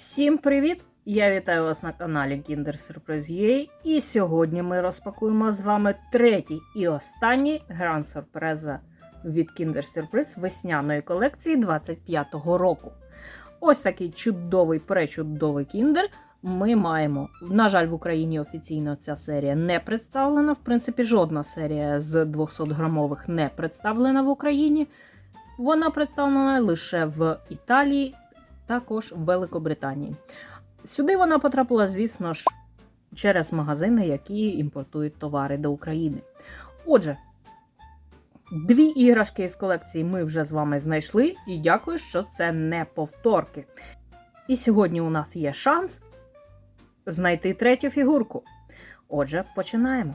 Всім привіт! Я вітаю вас на каналі Kinder Surprise UA. І сьогодні ми розпакуємо з вами третій і останній гранд сюрприза від Kinder Surprise весняної колекції 25-го року. Ось такий чудовий, пречудовий кіндер ми маємо. На жаль, в Україні офіційно ця серія не представлена. В принципі, жодна серія з 200-грамових не представлена в Україні. Вона представлена лише в Італії, також в Великобританії. Сюди вона потрапила, звісно ж, через магазини, які імпортують товари до України. Отже, дві іграшки із колекції ми вже з вами знайшли, і дякую, що це не повторки. І сьогодні у нас є шанс знайти третю фігурку. Отже, починаємо.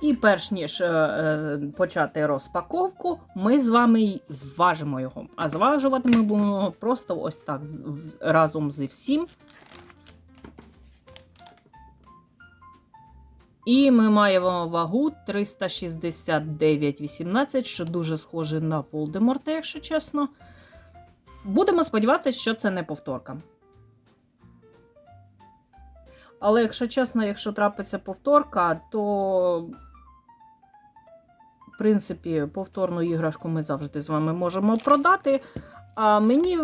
І перш ніж е, е, почати розпаковку, ми з вами зважимо його. А зважувати ми будемо просто ось так разом зі всім. І ми маємо вагу 369,18, що дуже схоже на Волдеморта, якщо чесно. Будемо сподіватися, що це не повторка. Але, якщо чесно, якщо трапиться повторка, то, в принципі, повторну іграшку ми завжди з вами можемо продати. А мені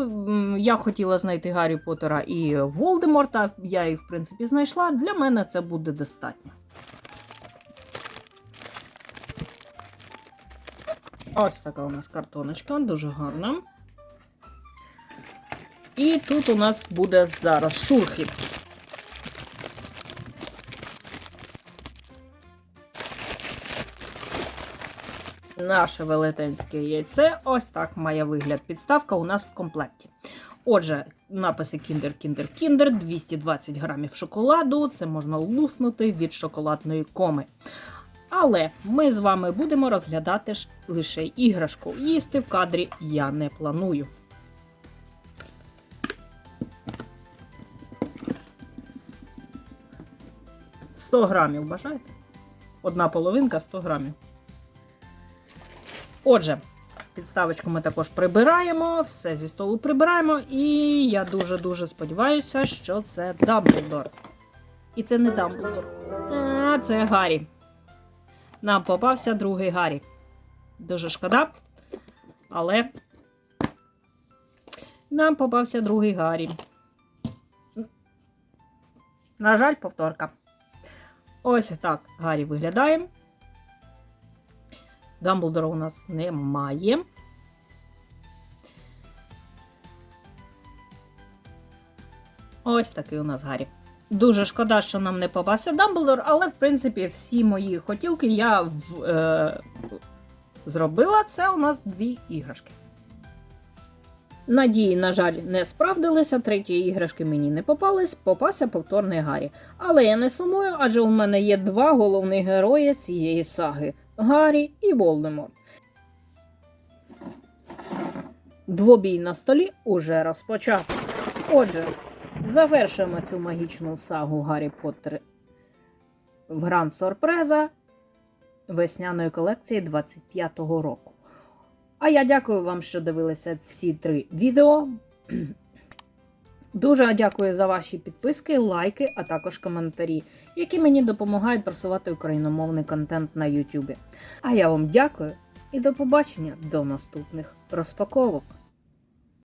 я хотіла знайти Гаррі Поттера і Волдеморта. Я їх, в принципі, знайшла. Для мене це буде достатньо. Ось така у нас картоночка, дуже гарна. І тут у нас буде зараз шурхіт. Наше велетенське яйце ось так має вигляд. Підставка у нас в комплекті. Отже, написи Kinder Kinder Kinder 220 грамів шоколаду. Це можна луснути від шоколадної коми. Але ми з вами будемо розглядати ж лише іграшку. Їсти в кадрі я не планую. «100 грамів бажаєте? Одна половинка 100 грамів. Отже, підставочку ми також прибираємо, все зі столу прибираємо, і я дуже-дуже сподіваюся, що це Дамблдор. І це не Дамблдор. А, це Гаррі. Нам попався другий Гаррі. Дуже шкода. Але нам попався другий Гаррі. На жаль, повторка. Ось так Гаррі виглядає. Дамблдора у нас немає. Ось такий у нас Гаррі. Дуже шкода, що нам не попався Дамблдор, але в принципі всі мої хотілки я в, е, зробила. Це у нас дві іграшки. Надії, на жаль, не справдилися. Треті іграшки мені не попались, попався повторний Гаррі. Але я не сумую, адже у мене є два головні герої цієї саги Гаррі і Волдеморт. Двобій на столі уже розпочато. Отже, завершуємо цю магічну сагу Гаррі Поттер в Гранд Сорпреза весняної колекції 25-го року. А я дякую вам, що дивилися всі три відео. Дуже дякую за ваші підписки, лайки, а також коментарі, які мені допомагають просувати україномовний контент на YouTube. А я вам дякую і до побачення до наступних розпаковок.